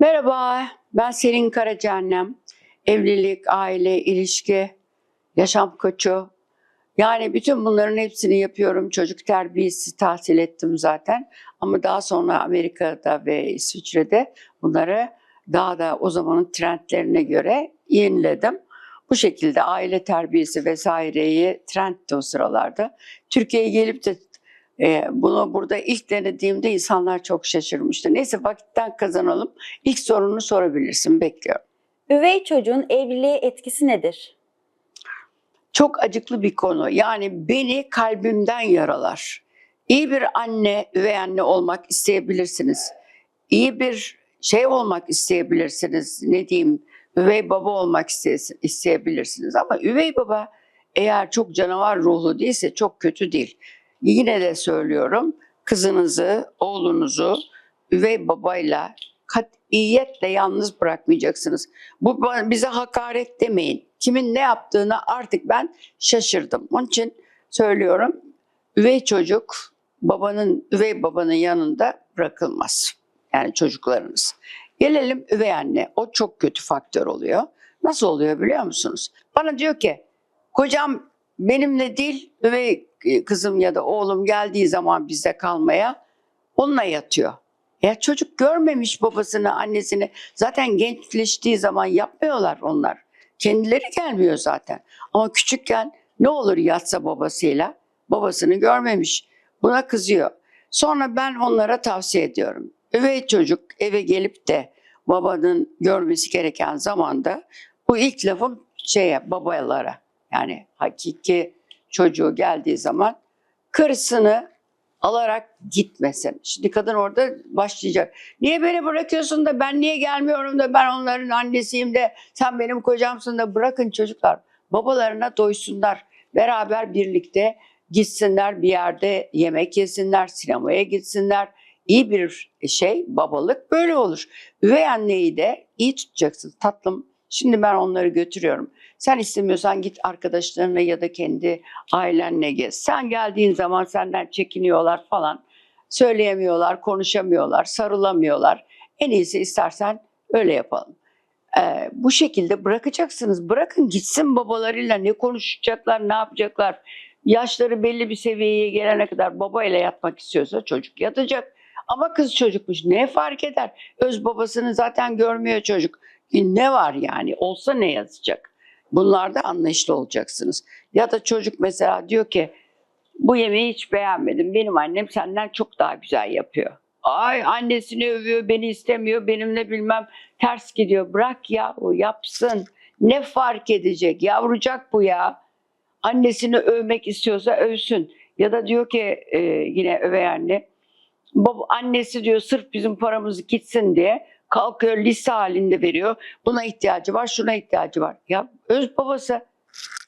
Merhaba, ben Selin Karacaannem. Evlilik, aile, ilişki, yaşam koçu. Yani bütün bunların hepsini yapıyorum. Çocuk terbiyesi tahsil ettim zaten. Ama daha sonra Amerika'da ve İsviçre'de bunları daha da o zamanın trendlerine göre yeniledim. Bu şekilde aile terbiyesi vesaireyi trendti o sıralarda. Türkiye'ye gelip de e, bunu burada ilk denediğimde insanlar çok şaşırmıştı. Neyse vakitten kazanalım. İlk sorunu sorabilirsin. Bekliyorum. Üvey çocuğun evliliğe etkisi nedir? Çok acıklı bir konu. Yani beni kalbimden yaralar. İyi bir anne, üvey anne olmak isteyebilirsiniz. İyi bir şey olmak isteyebilirsiniz. Ne diyeyim? Üvey baba olmak iste- isteyebilirsiniz. Ama üvey baba eğer çok canavar ruhlu değilse çok kötü değil. Yine de söylüyorum. Kızınızı, oğlunuzu üvey babayla katiyetle yalnız bırakmayacaksınız. Bu bize hakaret demeyin. Kimin ne yaptığını artık ben şaşırdım. Onun için söylüyorum. Üvey çocuk babanın üvey babanın yanında bırakılmaz. Yani çocuklarınız. Gelelim üvey anne. O çok kötü faktör oluyor. Nasıl oluyor biliyor musunuz? Bana diyor ki kocam benimle değil üvey kızım ya da oğlum geldiği zaman bizde kalmaya onunla yatıyor. Ya çocuk görmemiş babasını, annesini. Zaten gençleştiği zaman yapmıyorlar onlar. Kendileri gelmiyor zaten. Ama küçükken ne olur yatsa babasıyla? Babasını görmemiş. Buna kızıyor. Sonra ben onlara tavsiye ediyorum. Üvey çocuk eve gelip de babanın görmesi gereken zamanda bu ilk lafım şeye babalara yani hakiki çocuğu geldiği zaman karısını alarak gitmesin. Şimdi kadın orada başlayacak. Niye beni bırakıyorsun da ben niye gelmiyorum da ben onların annesiyim de sen benim kocamsın da bırakın çocuklar. Babalarına doysunlar. Beraber birlikte gitsinler bir yerde yemek yesinler, sinemaya gitsinler. İyi bir şey babalık böyle olur. Üvey anneyi de iyi tutacaksın tatlım. Şimdi ben onları götürüyorum. Sen istemiyorsan git arkadaşlarına ya da kendi ailenle gez. Sen geldiğin zaman senden çekiniyorlar falan. Söyleyemiyorlar, konuşamıyorlar, sarılamıyorlar. En iyisi istersen öyle yapalım. Ee, bu şekilde bırakacaksınız. Bırakın gitsin babalarıyla ne konuşacaklar, ne yapacaklar. Yaşları belli bir seviyeye gelene kadar babayla yatmak istiyorsa çocuk yatacak. Ama kız çocukmuş ne fark eder? Öz babasını zaten görmüyor çocuk. Ne var yani? Olsa ne yazacak? Bunlarda anlayışlı olacaksınız. Ya da çocuk mesela diyor ki bu yemeği hiç beğenmedim. Benim annem senden çok daha güzel yapıyor. Ay annesini övüyor, beni istemiyor, benimle bilmem ters gidiyor. Bırak ya o yapsın. Ne fark edecek? Yavrucak bu ya. Annesini övmek istiyorsa övsün. Ya da diyor ki e, yine övey anne, baba, annesi diyor sırf bizim paramızı gitsin diye kalkıyor liste halinde veriyor. Buna ihtiyacı var, şuna ihtiyacı var. Ya öz babası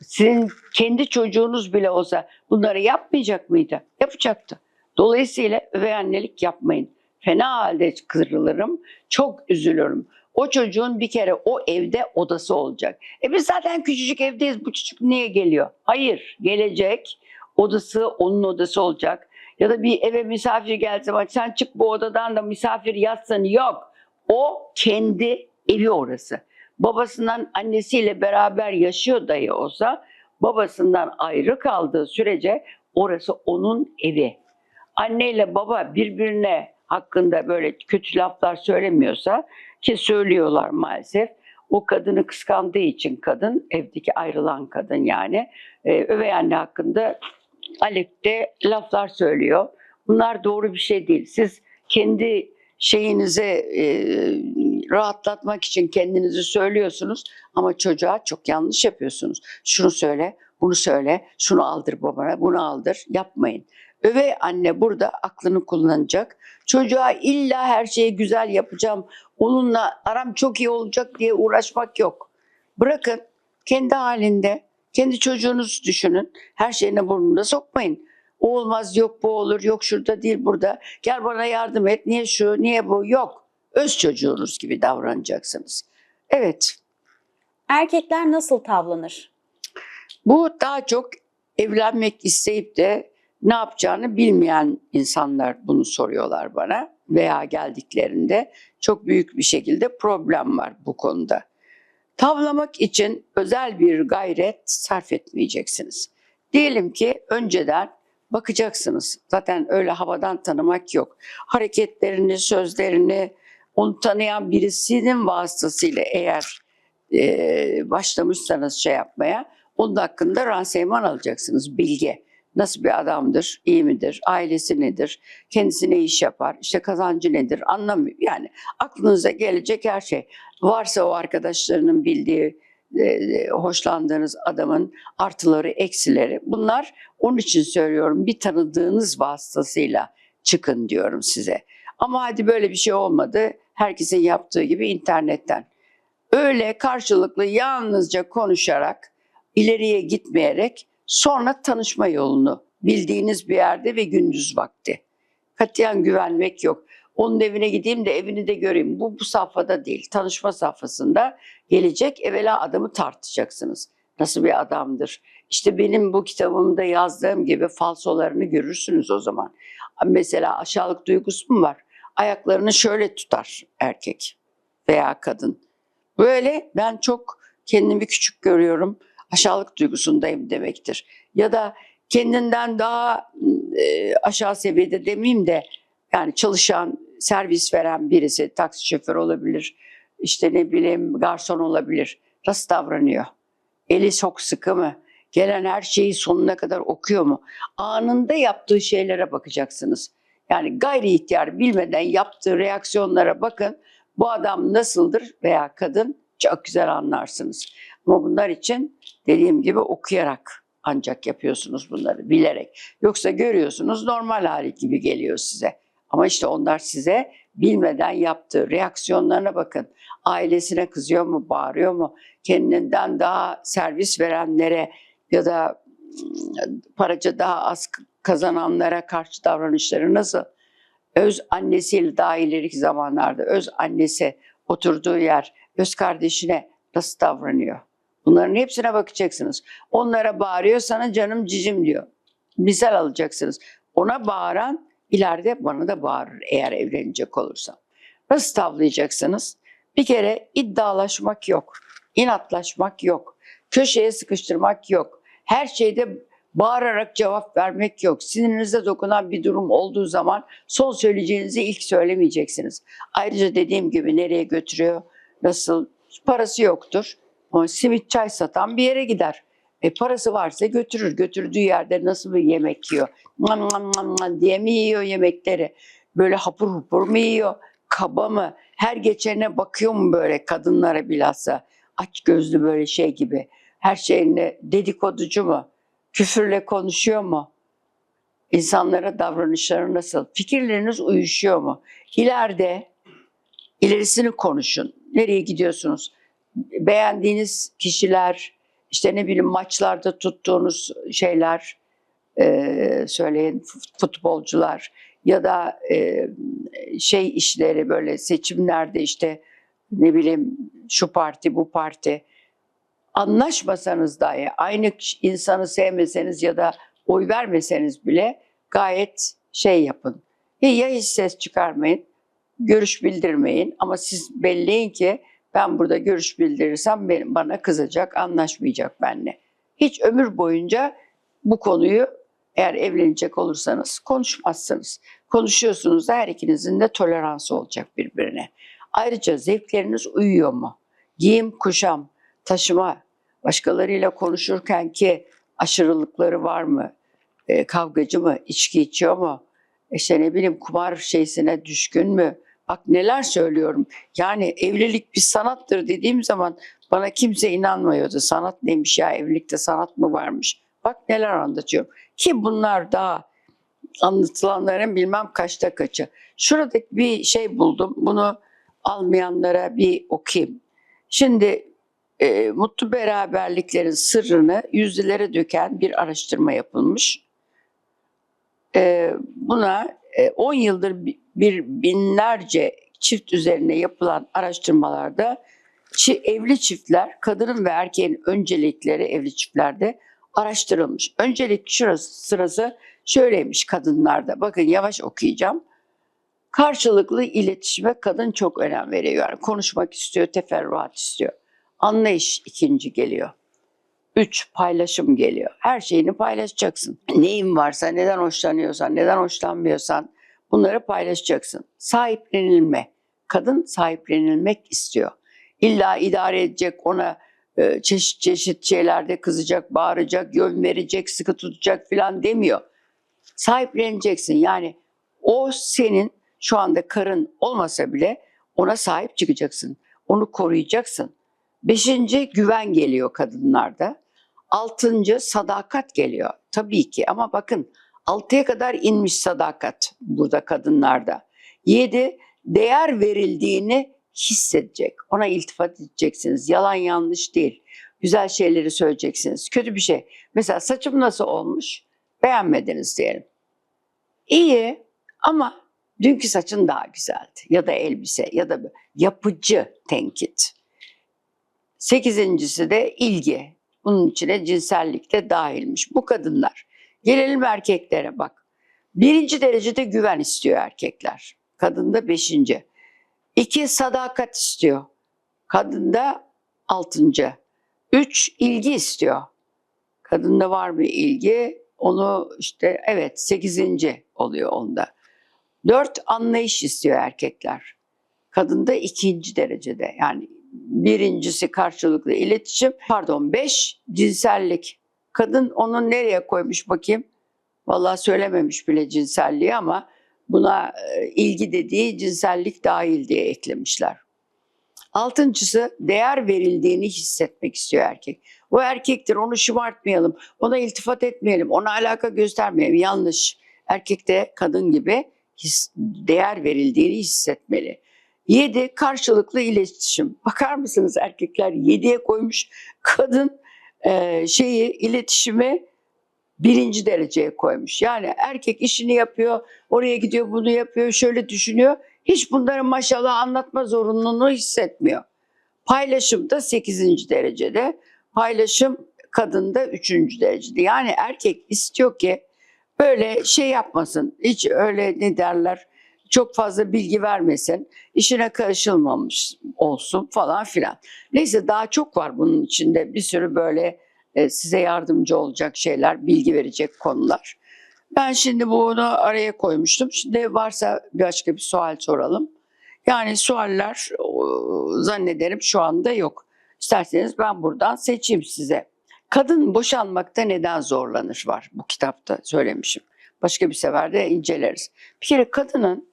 sizin kendi çocuğunuz bile olsa bunları yapmayacak mıydı? Yapacaktı. Dolayısıyla üvey annelik yapmayın. Fena halde kırılırım, çok üzülürüm. O çocuğun bir kere o evde odası olacak. E biz zaten küçücük evdeyiz, bu çocuk niye geliyor? Hayır, gelecek, odası onun odası olacak. Ya da bir eve misafir geldiği zaman sen çık bu odadan da misafir yatsın. Yok, o kendi evi orası. Babasından annesiyle beraber yaşıyor dahi olsa babasından ayrı kaldığı sürece orası onun evi. Anneyle baba birbirine hakkında böyle kötü laflar söylemiyorsa ki söylüyorlar maalesef. O kadını kıskandığı için kadın, evdeki ayrılan kadın yani, e, üvey anne hakkında aleyhte laflar söylüyor. Bunlar doğru bir şey değil. Siz kendi şeyinize e, rahatlatmak için kendinizi söylüyorsunuz ama çocuğa çok yanlış yapıyorsunuz. Şunu söyle, bunu söyle, şunu aldır babana, bunu aldır. Yapmayın. Üvey anne burada aklını kullanacak. Çocuğa illa her şeyi güzel yapacağım, onunla aram çok iyi olacak diye uğraşmak yok. Bırakın kendi halinde, kendi çocuğunuzu düşünün. Her şeyine burnunda sokmayın. O olmaz, yok bu olur, yok şurada değil burada. Gel bana yardım et, niye şu, niye bu, yok. Öz çocuğunuz gibi davranacaksınız. Evet, Erkekler nasıl tavlanır? bu daha çok evlenmek isteyip de ne yapacağını bilmeyen insanlar bunu soruyorlar bana. veya geldiklerinde çok büyük bir şekilde problem var bu konuda. Tavlamak için özel bir gayret sarf etmeyeceksiniz. Diyelim ki önceden bakacaksınız. Zaten öyle havadan tanımak yok. Hareketlerini, sözlerini onu tanıyan birisinin vasıtasıyla eğer e, başlamışsanız şey yapmaya onun hakkında ranseman alacaksınız, bilgi. Nasıl bir adamdır, iyi midir, ailesi nedir, kendisi ne iş yapar, işte kazancı nedir anlamıyor. Yani aklınıza gelecek her şey. Varsa o arkadaşlarının bildiği, hoşlandığınız adamın artıları, eksileri. Bunlar onun için söylüyorum bir tanıdığınız vasıtasıyla çıkın diyorum size. Ama hadi böyle bir şey olmadı. Herkesin yaptığı gibi internetten. Öyle karşılıklı yalnızca konuşarak, ileriye gitmeyerek sonra tanışma yolunu bildiğiniz bir yerde ve gündüz vakti. Katiyen güvenmek yok. Onun evine gideyim de evini de göreyim. Bu bu safhada değil. Tanışma safhasında gelecek evvela adamı tartacaksınız. Nasıl bir adamdır? İşte benim bu kitabımda yazdığım gibi falsolarını görürsünüz o zaman. Mesela aşağılık duygusu mu var? Ayaklarını şöyle tutar erkek veya kadın. Böyle ben çok kendimi küçük görüyorum. Aşağılık duygusundayım demektir. Ya da kendinden daha e, aşağı seviyede demeyeyim de yani çalışan, servis veren birisi, taksi şoförü olabilir, işte ne bileyim garson olabilir. Nasıl davranıyor? Eli çok sıkı mı? Gelen her şeyi sonuna kadar okuyor mu? Anında yaptığı şeylere bakacaksınız. Yani gayri ihtiyar bilmeden yaptığı reaksiyonlara bakın. Bu adam nasıldır veya kadın çok güzel anlarsınız. Ama bunlar için dediğim gibi okuyarak ancak yapıyorsunuz bunları bilerek. Yoksa görüyorsunuz normal hali gibi geliyor size. Ama işte onlar size bilmeden yaptığı reaksiyonlarına bakın. Ailesine kızıyor mu, bağırıyor mu? Kendinden daha servis verenlere ya da ım, paracı daha az kazananlara karşı davranışları nasıl? Öz annesiyle daha ileriki zamanlarda öz annesi oturduğu yer, öz kardeşine nasıl davranıyor? Bunların hepsine bakacaksınız. Onlara bağırıyor sana canım cicim diyor. Misal alacaksınız. Ona bağıran ileride bana da bağırır eğer evlenecek olursam. Nasıl tavlayacaksınız? Bir kere iddialaşmak yok. inatlaşmak yok. Köşeye sıkıştırmak yok. Her şeyde bağırarak cevap vermek yok. Sinirinize dokunan bir durum olduğu zaman son söyleyeceğinizi ilk söylemeyeceksiniz. Ayrıca dediğim gibi nereye götürüyor, nasıl parası yoktur. O simit çay satan bir yere gider. E parası varsa götürür. Götürdüğü yerde nasıl bir yemek yiyor? Nam nam nam nam diye mi yiyor yemekleri? Böyle hapur hupur mu yiyor? Kaba mı? Her geçene bakıyor mu böyle kadınlara bilhassa? Aç gözlü böyle şey gibi. Her şeyine dedikoducu mu? Küfürle konuşuyor mu? İnsanlara davranışları nasıl? Fikirleriniz uyuşuyor mu? İleride ilerisini konuşun. Nereye gidiyorsunuz? Beğendiğiniz kişiler, işte ne bileyim maçlarda tuttuğunuz şeyler, e, söyleyin fut- futbolcular ya da e, şey işleri böyle seçimlerde işte ne bileyim şu parti bu parti anlaşmasanız dahi aynı insanı sevmeseniz ya da oy vermeseniz bile gayet şey yapın. Ya hiç ses çıkarmayın, görüş bildirmeyin ama siz belleyin ki ben burada görüş bildirirsem benim, bana kızacak, anlaşmayacak benimle. Hiç ömür boyunca bu konuyu eğer evlenecek olursanız konuşmazsınız. Konuşuyorsunuz da her ikinizin de toleransı olacak birbirine. Ayrıca zevkleriniz uyuyor mu? Giyim, kuşam, taşıma, başkalarıyla konuşurken ki aşırılıkları var mı? E, kavgacı mı? İçki içiyor mu? İşte ne bileyim kumar şeysine düşkün mü? Bak neler söylüyorum. Yani evlilik bir sanattır dediğim zaman bana kimse inanmıyordu. Sanat neymiş ya evlilikte sanat mı varmış? Bak neler anlatıyorum. Ki bunlar daha anlatılanların bilmem kaçta kaçı. Şurada bir şey buldum. Bunu almayanlara bir okuyayım. Şimdi e, mutlu beraberliklerin sırrını yüzdelere döken bir araştırma yapılmış. E, buna e, 10 yıldır bir binlerce çift üzerine yapılan araştırmalarda evli çiftler, kadının ve erkeğin öncelikleri evli çiftlerde araştırılmış. Öncelik şurası sırası şöyleymiş kadınlarda. Bakın yavaş okuyacağım. Karşılıklı iletişime kadın çok önem veriyor. Yani konuşmak istiyor, teferruat istiyor. Anlayış ikinci geliyor. Üç, paylaşım geliyor. Her şeyini paylaşacaksın. Neyin varsa, neden hoşlanıyorsan, neden hoşlanmıyorsan bunları paylaşacaksın. Sahiplenilme. Kadın sahiplenilmek istiyor. İlla idare edecek, ona e, çeşit çeşit şeylerde kızacak, bağıracak, yön verecek, sıkı tutacak falan demiyor. Sahipleneceksin. Yani o senin şu anda karın olmasa bile ona sahip çıkacaksın. Onu koruyacaksın. Beşinci güven geliyor kadınlarda. Altıncı sadakat geliyor. Tabii ki ama bakın altıya kadar inmiş sadakat burada kadınlarda. Yedi değer verildiğini hissedecek. Ona iltifat edeceksiniz. Yalan yanlış değil. Güzel şeyleri söyleyeceksiniz. Kötü bir şey. Mesela saçım nasıl olmuş? Beğenmediniz diyelim. İyi ama dünkü saçın daha güzeldi. Ya da elbise ya da yapıcı tenkit. Sekizincisi de ilgi. Bunun içine cinsellik de dahilmiş. Bu kadınlar. Gelelim erkeklere bak. Birinci derecede güven istiyor erkekler. Kadında beşinci. İki sadakat istiyor. Kadında altıncı. Üç ilgi istiyor. Kadında var mı ilgi? Onu işte evet sekizinci oluyor onda. Dört anlayış istiyor erkekler. Kadında ikinci derecede yani birincisi karşılıklı iletişim pardon beş cinsellik. Kadın onu nereye koymuş bakayım? Vallahi söylememiş bile cinselliği ama buna e, ilgi dediği cinsellik dahil diye eklemişler. Altıncısı değer verildiğini hissetmek istiyor erkek. O erkektir onu şımartmayalım, ona iltifat etmeyelim, ona alaka göstermeyelim. Yanlış. Erkek de kadın gibi his, değer verildiğini hissetmeli. Yedi karşılıklı iletişim. Bakar mısınız erkekler yediye koymuş kadın e, şeyi iletişimi birinci dereceye koymuş. Yani erkek işini yapıyor, oraya gidiyor, bunu yapıyor, şöyle düşünüyor. Hiç bunların maşallah anlatma zorunluluğunu hissetmiyor. Paylaşım da 8. derecede, paylaşım kadında 3. derecede. Yani erkek istiyor ki böyle şey yapmasın, hiç öyle ne derler, çok fazla bilgi vermesin, işine karışılmamış olsun falan filan. Neyse daha çok var bunun içinde bir sürü böyle e, size yardımcı olacak şeyler, bilgi verecek konular. Ben şimdi bunu araya koymuştum. Şimdi varsa başka bir sual soralım. Yani sualler zannederim şu anda yok. İsterseniz ben buradan seçeyim size. Kadın boşanmakta neden zorlanır var bu kitapta söylemişim. Başka bir sefer de inceleriz. Bir kere kadının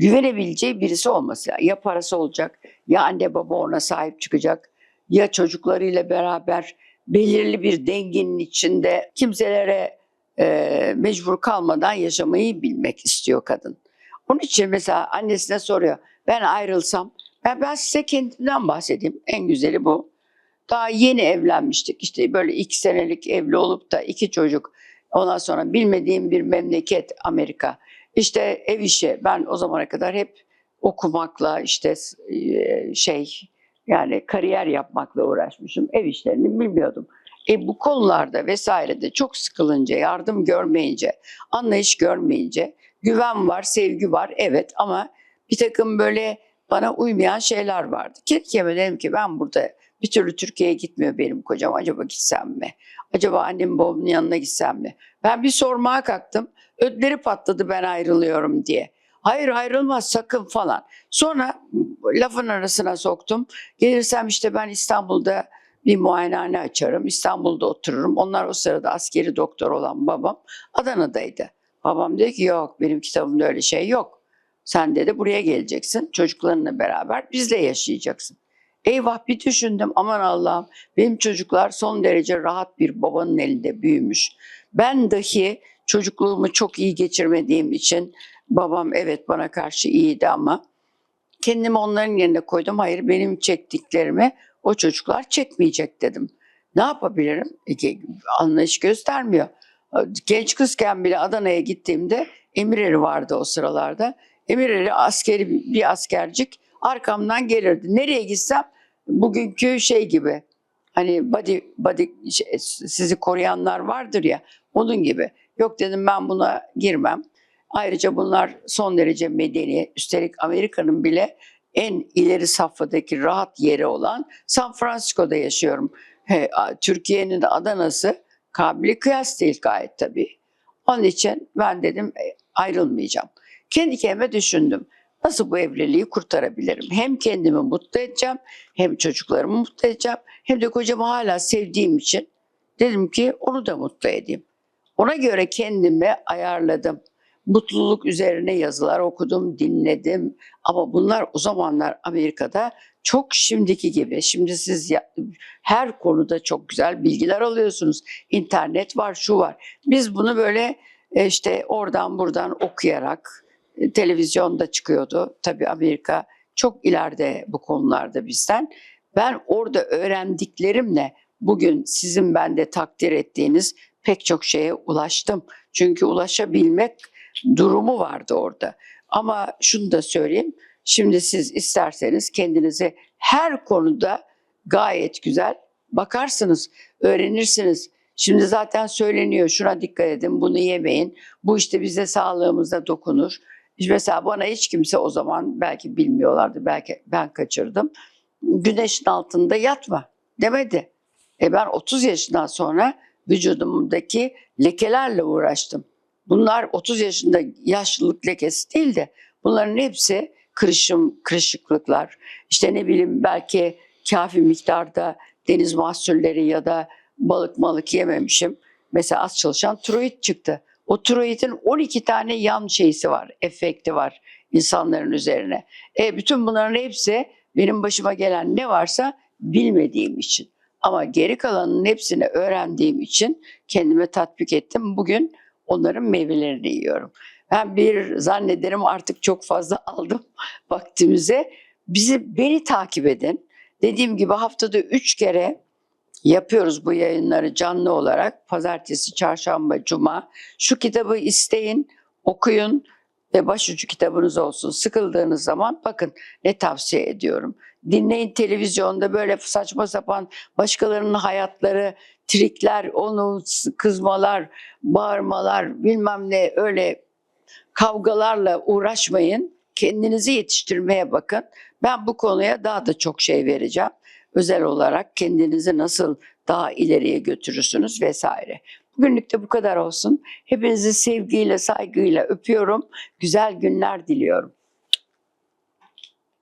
güvenebileceği birisi olması. Ya parası olacak, ya anne baba ona sahip çıkacak, ya çocuklarıyla beraber belirli bir dengenin içinde kimselere e, mecbur kalmadan yaşamayı bilmek istiyor kadın. Onun için mesela annesine soruyor. Ben ayrılsam, ben, ben size kendimden bahsedeyim. En güzeli bu. Daha yeni evlenmiştik. İşte böyle iki senelik evli olup da iki çocuk. Ondan sonra bilmediğim bir memleket Amerika. İşte ev işi. Ben o zamana kadar hep okumakla işte e, şey yani kariyer yapmakla uğraşmışım. Ev işlerini bilmiyordum. E bu konularda vesairede çok sıkılınca, yardım görmeyince, anlayış görmeyince, güven var, sevgi var evet ama bir takım böyle bana uymayan şeyler vardı. Kendi kendime dedim ki ben burada bir türlü Türkiye'ye gitmiyor benim kocam. Acaba gitsem mi? Acaba annem babamın yanına gitsem mi? Ben bir sormaya kalktım. Ödleri patladı ben ayrılıyorum diye. Hayır ayrılmaz sakın falan. Sonra lafın arasına soktum. Gelirsem işte ben İstanbul'da bir muayenehane açarım. İstanbul'da otururum. Onlar o sırada askeri doktor olan babam Adana'daydı. Babam dedi ki yok benim kitabımda öyle şey yok. Sen dedi buraya geleceksin. Çocuklarınla beraber bizle yaşayacaksın. Eyvah bir düşündüm aman Allah'ım benim çocuklar son derece rahat bir babanın elinde büyümüş. Ben dahi çocukluğumu çok iyi geçirmediğim için babam evet bana karşı iyiydi ama kendimi onların yerine koydum. Hayır benim çektiklerimi o çocuklar çekmeyecek dedim. Ne yapabilirim? E, anlayış göstermiyor. Genç kızken bile Adana'ya gittiğimde Emireri vardı o sıralarda. Emireri askeri bir askercik arkamdan gelirdi. Nereye gitsem bugünkü şey gibi hani body, body şey, sizi koruyanlar vardır ya onun gibi. Yok dedim ben buna girmem. Ayrıca bunlar son derece medeni. Üstelik Amerika'nın bile en ileri safhadaki rahat yeri olan San Francisco'da yaşıyorum. Türkiye'nin de Adana'sı kabili kıyas değil gayet tabii. Onun için ben dedim e, ayrılmayacağım. Kendi kendime düşündüm. Nasıl bu evliliği kurtarabilirim? Hem kendimi mutlu edeceğim, hem çocuklarımı mutlu edeceğim, hem de kocamı hala sevdiğim için dedim ki onu da mutlu edeyim. Ona göre kendimi ayarladım. Mutluluk üzerine yazılar okudum, dinledim. Ama bunlar o zamanlar Amerika'da çok şimdiki gibi. Şimdi siz ya- her konuda çok güzel bilgiler alıyorsunuz. İnternet var, şu var. Biz bunu böyle e, işte oradan buradan okuyarak televizyonda çıkıyordu. Tabii Amerika çok ileride bu konularda bizden. Ben orada öğrendiklerimle bugün sizin bende takdir ettiğiniz pek çok şeye ulaştım. Çünkü ulaşabilmek durumu vardı orada. Ama şunu da söyleyeyim. Şimdi siz isterseniz kendinize her konuda gayet güzel bakarsınız, öğrenirsiniz. Şimdi zaten söyleniyor şuna dikkat edin, bunu yemeyin. Bu işte bize sağlığımıza dokunur. Mesela bana hiç kimse o zaman belki bilmiyorlardı, belki ben kaçırdım. Güneşin altında yatma demedi. E ben 30 yaşından sonra vücudumdaki lekelerle uğraştım. Bunlar 30 yaşında yaşlılık lekesi değil de bunların hepsi kırışım, kırışıklıklar. İşte ne bileyim belki kafi miktarda deniz mahsulleri ya da balık malık yememişim. Mesela az çalışan tiroid çıktı. O tiroidin 12 tane yan şeysi var, efekti var insanların üzerine. E bütün bunların hepsi benim başıma gelen ne varsa bilmediğim için. Ama geri kalanın hepsini öğrendiğim için kendime tatbik ettim. Bugün onların meyvelerini yiyorum. Ben bir zannederim artık çok fazla aldım vaktimize. Bizi beni takip edin. Dediğim gibi haftada üç kere yapıyoruz bu yayınları canlı olarak. Pazartesi, çarşamba, cuma. Şu kitabı isteyin, okuyun ve başucu kitabınız olsun. Sıkıldığınız zaman bakın ne tavsiye ediyorum. Dinleyin televizyonda böyle saçma sapan başkalarının hayatları, trikler, onu kızmalar, bağırmalar, bilmem ne öyle kavgalarla uğraşmayın. Kendinizi yetiştirmeye bakın. Ben bu konuya daha da çok şey vereceğim. Özel olarak kendinizi nasıl daha ileriye götürürsünüz vesaire. Bugünlük de bu kadar olsun. Hepinizi sevgiyle, saygıyla öpüyorum. Güzel günler diliyorum.